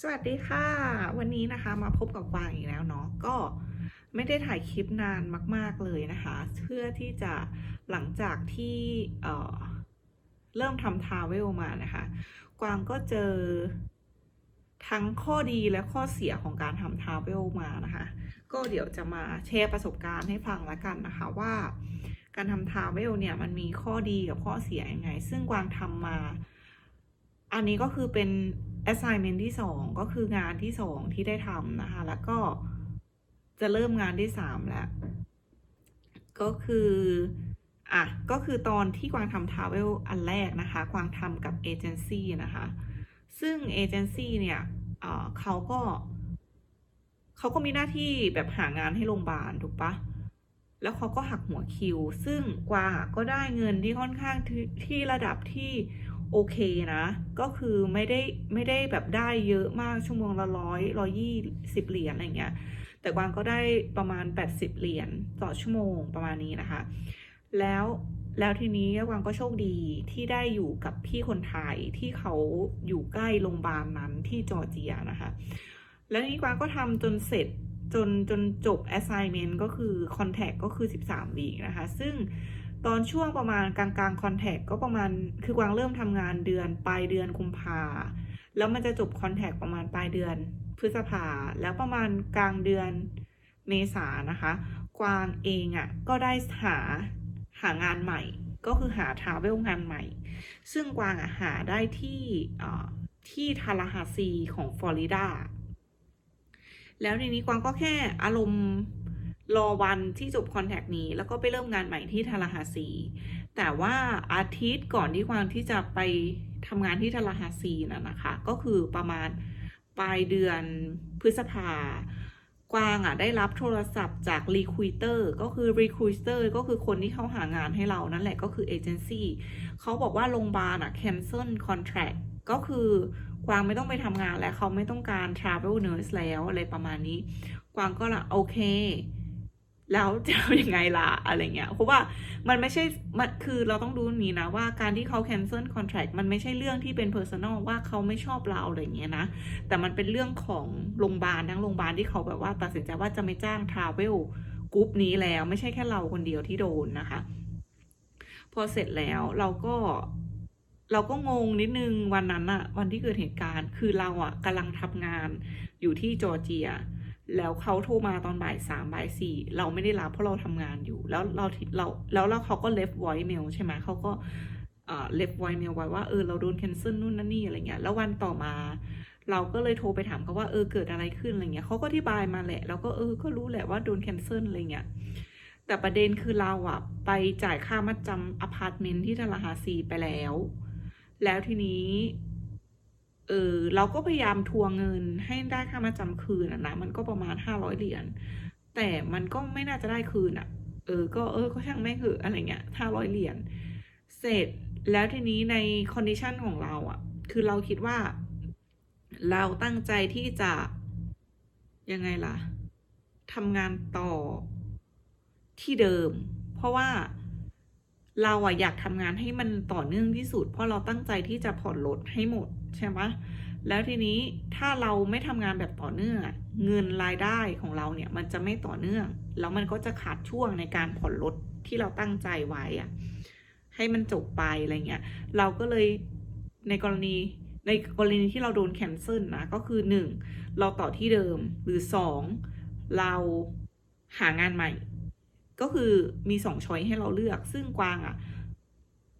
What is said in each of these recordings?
สวัสดีค่ะ วันนี้นะคะมาพบกับกวางอีกแล้วเนาะก็ไม่ได้ถ่ายคลิปนานมาก ๆเลยนะคะ เพื่อที่จะหลังจากที่เเริ่มทำทาเวลมานะคะ กวางก็เจอทั้งข้อดีและข้อเสียของการทำทาเวลมานะคะ ก็เดี๋ยวจะมาแชร์ประสบการณ์ให้ฟังละกันนะคะว่าการทำทาเวลเนี่ยมันมีข้อดีกับข้อเสียยังไง ซึ่งกวางทำมา อันนี้ก็คือเป็น assignment ที่สองก็คืองานที่สองที่ได้ทำนะคะ แล้วก็จะเริ่มงานที่สามแล้ว ก็คืออะก็คือตอนที่กวางทำทาวเวลอันแรกนะคะ กวางทำกับเอเจนซี่นะคะ ซึ่งเอเจนซี่เนี่ยเออเขาก็เขาก็มีหน้าที่แบบหางานให้โรงพยาบาลถูกปะแล้วเขาก็หักหัวคิว ซึ่งกวางก็ได้เงินที่ค่อนข้างทที่ระดับที่ โอเคนะ ก็คือไม่ได้ไม่ได้แบบได้เยอะมากชั่วโมงละร้อยร้อยี่สิบเหรียญอะไรเงี้ย แต่กวางก็ได้ประมาณ 80 เหรียญต่อชั่วโมงประมาณนี้นะคะ แล้วแล้วทีนี้กวางก็โชคดีที่ได้อยู่กับพี่คนไทยที่เขาอยู่ใกล้โรงพยาบาลนั้นที่จอร์เจียนะคะ แล้วทีนี้กวางก็ทำจนเสร็จจนจนจบ assignment ก็คือ contact ก็คือ 13วีคนะคะ ซึ่ง ตอนช่วงประมาณกลางกลาง contact ก็ประมาณคือกวางเริ่มทำงานเดือนปลายเดือนกุมภาแล้วมันจะจบ contact ประมาณปลายเดือนพฤษภาแล้วประมาณกลางเดือนเมษานะคะ กวางเองอะ่ะก็ได้หาหางานใหม่ ก็คือหาทาเวลงานใหม่ ซึ่งกวางอะหาได้ที่ที่ทาราฮาซีของฟลอริดาแล้วทีนี้กวางก็แค่อารมณ์ รอวันที่จบคอนแทคนี้ แล้วก็ไปเริ่มงานใหม่ที่ทาราฮาซีแต่ว่าอาทิตย์ก่อนที่กวางที่จะไปทำงานที่ทาราฮาซีน่ะนะคะ ก็คือประมาณปลายเดือนพฤษภากวางอะได้รับโทรศัพท์จาก Recruiter ก็คือ Recruiter ก็คือคนที่เขาหางานให้เรานั่นแหละก็คือเอเจนซี่เขาบอกว่าโรงพยาบาลอะ cancel contract ก็คือกวางไม่ต้องไปทำงานแล้วเขาไม่ต้องการ travel nurse แล้วอะไรประมาณนี้ กวางก็ละโอเค แล้วจะยังไงล่ะอะไรเงี้ยเพราะว่ามันไม่ใช่มันคือเราต้องดูนี้นะว่าการที่เขา cancel contract มันไม่ใช่เรื่องที่เป็น personal ว่าเขาไม่ชอบเราอะไรเงี้ยนะ แต่มันเป็นเรื่องของโรงพยาบาลทั้งโรงพยาบาลที่เขาแบบว่าตัดสินใจว่าจะไม่จ้าง travel กรุ๊ปนี้แล้วไม่ใช่แค่เราคนเดียวที่โดนนะคะ พอเสร็จแล้วเราก็เราก็งงนิดนึงวันนั้นอะวันที่เกิดเหตุการณ์ คือเราอะกำลังทำงานอยู่ที่จอร์เจีย แล้วเขาโทรมาตอนบ่ายสามบ่ายสี่เราไม่ได้รับเพราะเราทำงานอยู่ แล้วเราเราแล้วแล้วเขาก็เลฟไว i ์เมลใช่ไหมเขาก็เอ่อเลฟไว i ์เมลไว้ว่าเออเราโดน cancel นู่นนั่นนี่อะไรเงี้ยแล้ววันต่อมา เราก็เลยโทรไปถามเขาว่าเออเกิดอะไรขึ้นอะไรเงี้ยเขาก็อธิบายมาแหละแล้วก็เออก็รู้แหละว่าโดน cancel อะไรเงี้ยแต่ประเด็นคือเราอะไปจ่ายค่ามัดจำอพาร์ตเมนต์ที่ทาราฮาซีไปแล้ว แล้วทีนี้ ออเราก็พยายามทวงเงินให้ได้ค่ามาจำคืนอะนะมันก็ประมาณห้าร้อยเหรียญแต่มันก็ไม่น่าจะได้คืนอะเออ ก็เออก็ช่างแม่งเหอะอะไรเงี้ยห้าร้อยเหรียญเสร็จแล้วทีนี้ในคอนดิชันของเราอะ คือเราคิดว่า เราตั้งใจที่จะยังไงล่ะทำงานต่อที่เดิม เพราะว่า เราอะอยากทำงานให้มันต่อเนื่องที่สุด เพราะเราตั้งใจที่จะผ่อนรถให้หมดใช่ไหมแล้วทีนี้ถ้าเราไม่ทำงานแบบต่อเนื่องเงินรายได้ของเราเนี่ยมันจะไม่ต่อเนื่องแล้วมันก็จะขาดช่วงในการผ่อนรถที่เราตั้งใจไว้อะให้มันจบไปอะไรเงี้ยเราก็เลยในกรณีในกรณีที่เราโดนแคนเซิลนะก็คือหนึ่งเราต่อที่เดิมหรือสองเราหางานใหม่ ก็คือมีสองช้อยให้เราเลือก ซึ่งกวางอะ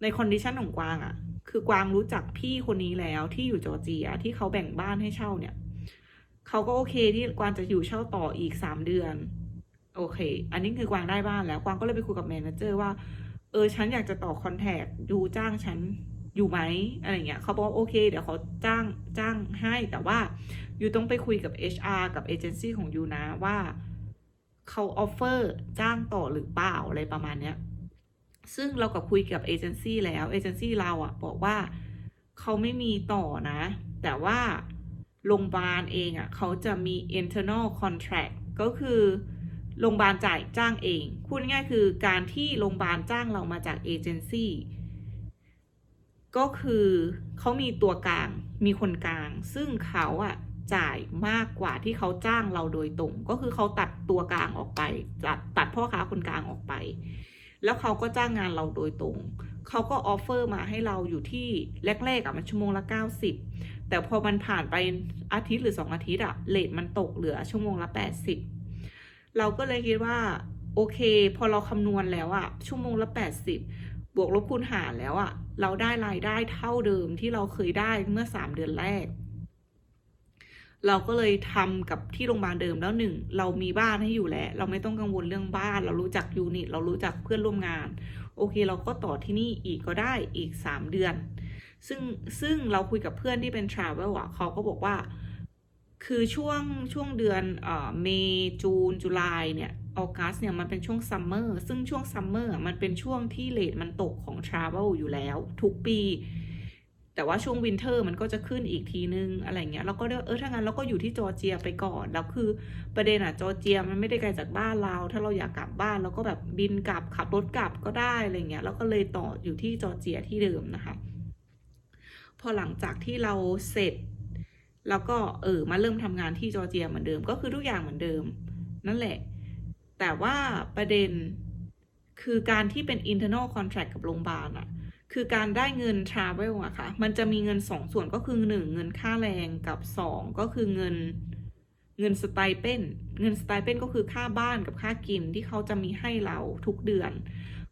ในคอนดิชันของกวางอะคือกวางรู้จักพี่คนนี้แล้วที่อยู่จอร์เจียที่เขาแบ่งบ้านให้เช่าเนี่ยเขาก็โอเคที่กวางจะอยู่เช่าต่ออีกสามเดือน โอเค อันนี้คือกวางได้บ้านแล้ว กวางก็เลยไปคุยกับแมเนเจอร์ว่า เออ ฉันอยากจะต่อคอนแทคดูจ้างฉันอยู่ไหมอะไรเงี้ยเขาบอกโอเค เดี๋ยวเขาจ้างจ้างให้แต่ว่า อยู่ต้องไปคุยกับ HR กับเอเจนซี่ของยูนะว่า เขาออฟเฟอร์จ้างต่อหรือเปล่าอะไรประมาณเนี้ย ซึ่งเรากับคุยกับเอเจนซี่แล้วเอเจนซี่เราอะบอกว่าเขาไม่มีต่อนะ แต่ว่าโรงพยาบาลเองอะเขาจะมี internal contract ก็คือโรงพยาบาลจ่ายจ้างเองพูดง่ายคือการที่โรงพยาบาลจ้างเรามาจากเอเจนซี่ก็คือเขามีตัวกลางมีคนกลาง ซึ่งเขาอะ จ่ายมากกว่าที่เขาจ้างเราโดยตรง ก็คือเขาตัดตัวกลางออกไป ตัดตัดพ่อค้าคนกลางออกไป แล้วเขาก็จ้างงานเราโดยตรง เขาก็ออฟเฟอร์มาให้เราอยู่ที่แรกๆอะมันชั่วโมงละ 90 แต่พอมันผ่านไปอาทิตย์หรือ 2 อาทิตย์อะเลทมันตกเหลือชั่วโมงละ 80 เราก็เลยคิดว่าโอเค พอเราคำนวณแล้วอะชั่วโมงละ 80 บวกลบคูณหารแล้วอะเราได้รายได้เท่าเดิมที่เราเคยได้เมื่อ 3 เดือนแรก เราก็เลยทำกับที่โรงพยาบาลเดิมแล้วหนึ่งเรามีบ้านให้อยู่แล้ว เราไม่ต้องกังวลเรื่องบ้าน เรารู้จักยูนิต เรารู้จักเพื่อนร่วมงาน โอเค เราก็ต่อที่นี่อีกก็ได้อีก 3 เดือน ซึ่งซึ่งเราคุยกับเพื่อนที่เป็นทราเวลอะเขาก็บอกว่า คือช่วงช่วงเดือนเอ่อเมย์จูนจุลายเนี่ยออกัสเนี่ยมันเป็นช่วงซัมเมอร์ซึ่งช่วงซัมเมอร์มันเป็นช่วงที่เลทมันตกของทราเวลอยู่แล้ว ทุกปี แต่ว่าช่วงวินเทอร์มันก็จะขึ้นอีกทีนึงอะไรเงี้ยเราก็เลือกเออถ้างั้นเราก็อยู่ที่จอร์เจียไปก่อนแล้วคือประเด็นอะจอร์เจียมันไม่ได้ไกลจากบ้านเรา ถ้าเราอยากกลับบ้านเราก็แบบบินกลับขับรถกลับก็ได้อะไรเงี้ยแล้วก็เลยต่ออยู่ที่จอร์เจียที่เดิมนะคะ พอหลังจากที่เราเสร็จ แล้วก็เออมาเริ่มทำงานที่จอร์เจียเหมือนเดิม ก็คือทุกอย่างเหมือนเดิม นั่นแหละ แต่ว่าประเด็นคือการที่เป็น internal contract กับโรงพยาบาลอะ คือการได้เงิน travel อะค่ะ มันจะมีเงินสองส่วนก็คือหนึ่งเงินค่าแรงกับสองก็คือเงินเงินสไตเปนเงินสไตเปนก็คือค่าบ้านกับค่ากินที่เขาจะมีให้เราทุกเดือน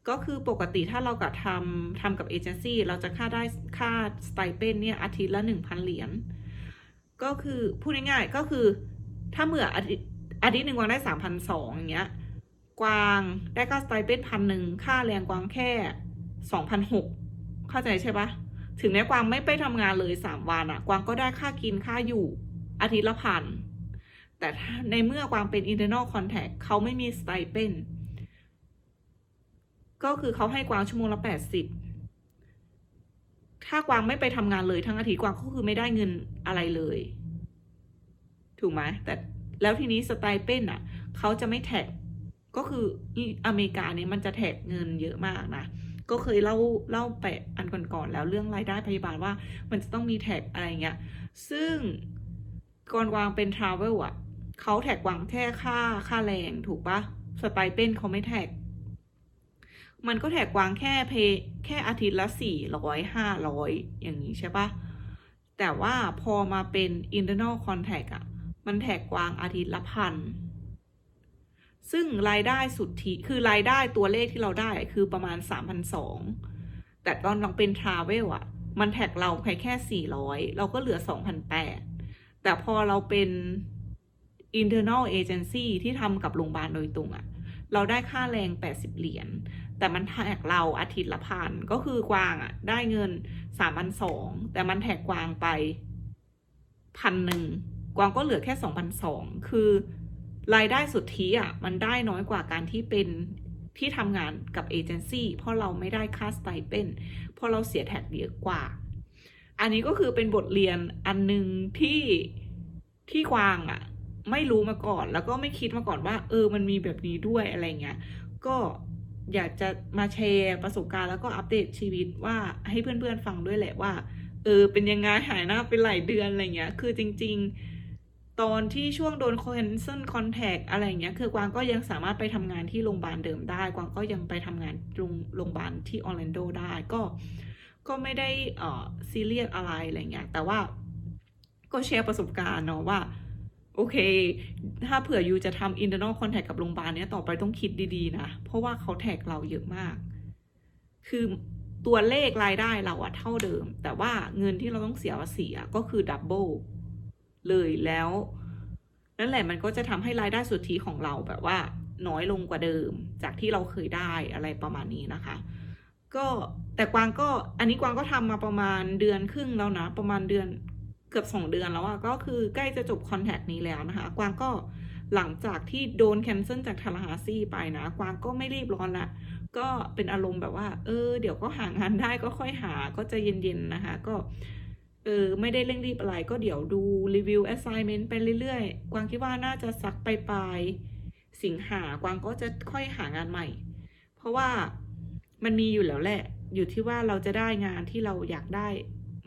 ก็คือปกติถ้าเรากับทำทำกับเอเจนซี่เราจะค่าได้ค่าสไตเปนเนี่ยอาทิตย์ละหนึ่งพันเหรียญ ก็คือพูดง่ายๆก็คือถ้าเมื่ออาทิตย์อาทิตย์หนึ่งกวางได้สามพันสองอย่างเงี้ย กวางได้ค่าสไตเปนพันหนึ่งค่าแรงกวางแค่สองพันหก เข้าใจใช่ปะถึงแม้กวางไม่ไปทำงานเลยสามวันอะกวางก็ได้ค่ากินค่าอยู่อาทิตย์ละพันแต่ในเมื่อกวางเป็น internal contact เขาไม่มีสไตเปนก็คือเขาให้กวางชั่วโมงละแปดสิบถ้ากวางไม่ไปทำงานเลยทั้งอาทิตย์กวางก็คือไม่ได้เงินอะไรเลย ถูกไหมแต่แล้วทีนี้สไตเปนอะเขาจะไม่แท็กก็คืออเมริกาเนี่ยมันจะแท็กเงินเยอะมากนะ ก็เคยเล่าเล่าไปอันก่อนๆแล้วเรื่องรายได้พยาบาลว่ามันจะต้องมีแท็กอะไรเงี้ย ซึ่งก่อนวางเป็นทราเวลอะเขาแท็กวางแค่ค่าค่าแรงถูกปะสไตเป็นเขาไม่แท็ก มันก็แท็กวางแค่เพแค่อาทิตย์ละสี่ร้อยห้าร้อยอย่างนี้ใช่ปะแต่ว่าพอมาเป็น internal contact อะมันแท็กวางอาทิตย์ละพัน ซึ่งรายได้สุทธิคือรายได้ตัวเลขที่เราได้คือประมาณสามพันสองแต่ตอนเราเป็น travel อะมันแท็กเราแค่แค่สี่ร้อยเราก็เหลือสองพันแปดแต่พอเราเป็น internal agency ที่ทำกับโรงพยาบาลโดยตรงอะเราได้ค่าแรง 80 เหรียญ แต่มันแท็กเราอาทิตย์ละพัน ก็คือกวางอะได้เงินสามพันสองแต่มันแท็กกวางไปพันหนึ่ง กวางก็เหลือแค่สองพันสองคือ รายได้สุทธิอะมันได้น้อยกว่าการที่เป็นที่ทำงานกับเอเจนซี่เพราะเราไม่ได้ค่าสไตเปนเพราะเราเสียแท็กเยอะกว่า อันนี้ก็คือเป็นบทเรียนอันหนึ่งที่ที่กวางอะ ไม่รู้มาก่อน แล้วก็ไม่คิดมาก่อนว่า เออมันมีแบบนี้ด้วยอะไรเงี้ยก็อยากจะมาแชร์ประสบการณ์แล้วก็อัปเดตชีวิตว่าให้เพื่อนๆฟังด้วยแหละว่า เออเป็นยังไงหายหน้าเป็นหลายเดือนอะไรเงี้ย คือจริง ๆ ตอนที่ช่วงโดน cancel contact อะไรอย่างเงี้ยคือกวางก็ยังสามารถไปทำงานที่โรงพยาบาลเดิมได้ กวางก็ยังไปทำงานโรงโรงพยาบาลที่ออร์แลนโดได้ก็ก็ไม่ได้เอ่อซีเรียสอะไรอะไรเงี้ยแต่ว่าก็แชร์ประสบการณ์เนาะว่า โอเค ถ้าเผื่อยูจะทำ internal contact กับโรงพยาบาลเนี้ยต่อไปต้องคิดดีๆนะ เพราะว่าเขาแท็กเราเยอะมาก คือตัวเลขรายได้เราอะเท่าเดิม แต่ว่าเงินที่เราต้องเสียภาษีอะก็คือดับเบิล เลยแล้วนั่นแหละมันก็จะทำให้รายได้สุทธิของเราแบบว่า น้อยลงกว่าเดิม จากที่เราเคยได้อะไรประมาณนี้นะคะ ก็แต่กวางก็อันนี้กวางก็ทำมาประมาณเดือนครึ่งแล้วนะ ประมาณเดือนเกือบสองเดือนแล้วอะก็คือใกล้จะจบคอนแทคนี้แล้วนะคะ กวางก็หลังจากที่โดนแคนเซิลจากทาราฮาซี่ไปนะ กวางก็ไม่รีบร้อนละ ก็เป็นอารมณ์แบบว่า เออ เดี๋ยวก็หางานได้ก็ค่อยหา ก็จะเย็นๆนะคะ ก็ เออไม่ได้เร่งรีบอะไรก็เดี๋ยวดูรีวิว assignment ไปเรื่อยๆ กวางคิดว่าน่าจะสักไปปลายสิงหากวางก็จะค่อยหางานใหม่ เพราะว่ามันมีอยู่แล้วแหละ อยู่ที่ว่าเราจะได้งานที่เราอยากได้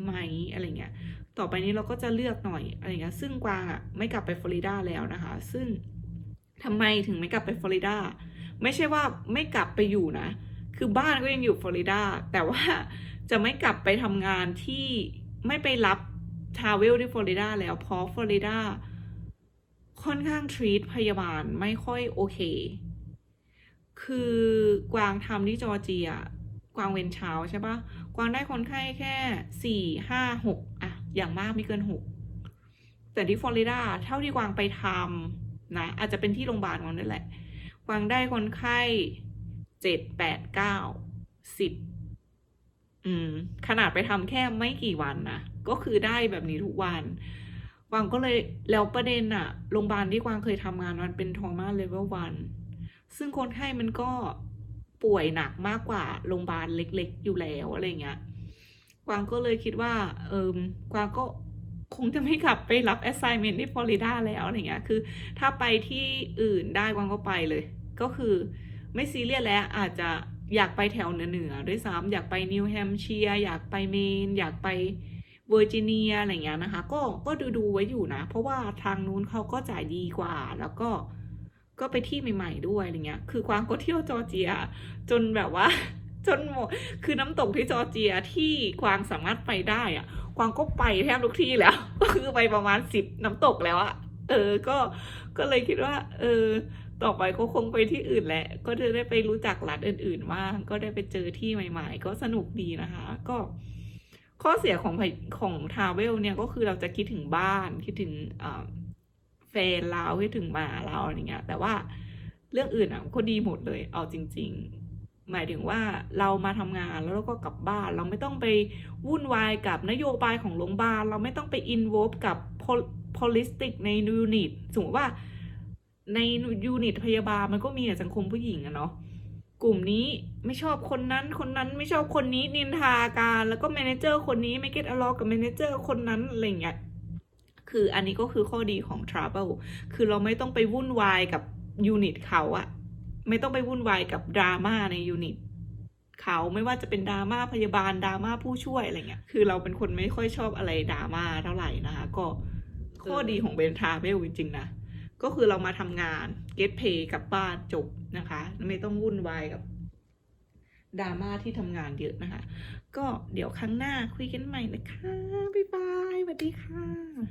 ไหมอะไรเงี้ย ต่อไปนี้เราก็จะเลือกหน่อยอะไรเงี้ย ซึ่งกวางอะไม่กลับไปฟลอริดาแล้วนะคะ ซึ่งทำไมถึงไม่กลับไปฟลอริดา ไม่ใช่ว่าไม่กลับไปอยู่นะ คือบ้านก็ยังอยู่ฟลอริดา แต่ว่าจะไม่กลับไปทำงานที่ ไม่ไปรับทราเวลที่ฟลอริดาแล้วเพราะฟลอริดาค่อนข้างทรีตพยาบาลไม่ค่อยโอเค คือกวางทำที่จอร์เจีย กวางเวนเช้าใช่ปะกวางได้คนไข้แค่สี่ห้าหกอะอย่างมากไม่เกินหกแต่ที่ฟลอริดาเท่าที่กวางไปทำนะ อาจจะเป็นที่โรงพยาบาลกวางนั่นแหละ กวางได้คนไข้เจ็ดแปดเก้าสิบ อืม ขนาดไปทำแค่ไม่กี่วันนะก็คือได้แบบนี้ทุกวันกวางก็เลยแล้วประเด็นอะโรงพยาบาลที่กวางเคยทำงานมันเป็นทอมาเลเวลวันซึ่งคนไข้มันก็ป่วยหนักมากกว่าโรงพยาบาลเล็ก ๆ อยู่แล้วอะไรเงี้ยกวางก็เลยคิดว่า เอิมกวางก็คงจะไม่กลับไปรับ assignment ที่ฟลอริดาแล้วอะไรเงี้ย คือ ถ้าไปที่อื่นได้กวางก็ไปเลย ก็คือไม่ซีเรียสแล้วอาจจะ อยากไปแถวเหนือๆด้วยซ้ำอยากไปนิวแฮมเชียร์อยากไปเมน อยากไปเวอร์จิเนียอะไรเงี้ยนะคะ ก็ก็ดูดูๆไว้อยู่นะ เพราะว่าทางนู้นเขาก็จ่ายดีกว่า แล้วก็ก็ไปที่ใหม่ ๆ ด้วยอะไรเงี้ย คือกวางก็เที่ยวจอร์เจีย จนแบบว่า จนหมดคือน้ำตกที่จอร์เจียที่กวางสามารถไปได้อะกวางก็ไปแทบทุกที่แล้ว ก็คือไปประมาณสิบน้ำตกแล้วอะเออ ก็ก็เลยคิดว่า เออ ต่อไปก็คงไปที่อื่นแหละ ก็จะได้ไปรู้จักรัฐอื่นๆบ้าง ก็ได้ไปเจอที่ใหม่ ๆ ก็สนุกดีนะคะ ก็ ข้อเสียของของทราเวลเนี่ยก็คือเราจะคิดถึงบ้านคิดถึงแฟนเราคิดถึงหมาเราอะไรเงี้ยแต่ว่าเรื่องอื่นอะก็ดีหมดเลย เอาจริง ๆ หมายถึงว่าเรามาทำงานแล้วเราก็กลับบ้าน เราไม่ต้องไปวุ่นวายกับนโยบายของโรงพยาบาลเราไม่ต้องไปอินว v กับ pol- politics ในยูนิตสมมติว่า ในยูนิตพยาบาลมันก็มีแต่สังคมผู้หญิงอะเนาะกลุ่มนี้ไม่ชอบคนนั้นคนนั้นไม่ชอบคนนี้นินทาการแล้วก็แมเนเจอร์คนนี้ไม่เก็ตอลอกับแมเนเจอร์คนนั้นอะไรอย่างเงี้ยคืออันนี้ก็คือข้อดีของ Travel คือเราไม่ต้องไปวุ่นวายกับยูนิตเขาอะไม่ต้องไปวุ่นวายกับดราม่าในยูนิตเขาไม่ว่าจะเป็นดราม่าพยาบาลดราม่าผู้ช่วยอะไรเงี้ย คือเราเป็นคนไม่ค่อยชอบอะไรดราม่าเท่าไหร่นะคะ ก็ข้อดีของเบนทราเวลจริงๆนะ ก็คือเรามาทำงาน get pay กลับบ้านจบนะคะ ไม่ต้องวุ่นวายกับดราม่าที่ทำงานเยอะนะคะ ก็เดี๋ยวครั้งหน้าคุยกันใหม่นะคะ บ๊ายบายสวัสดีค่ะ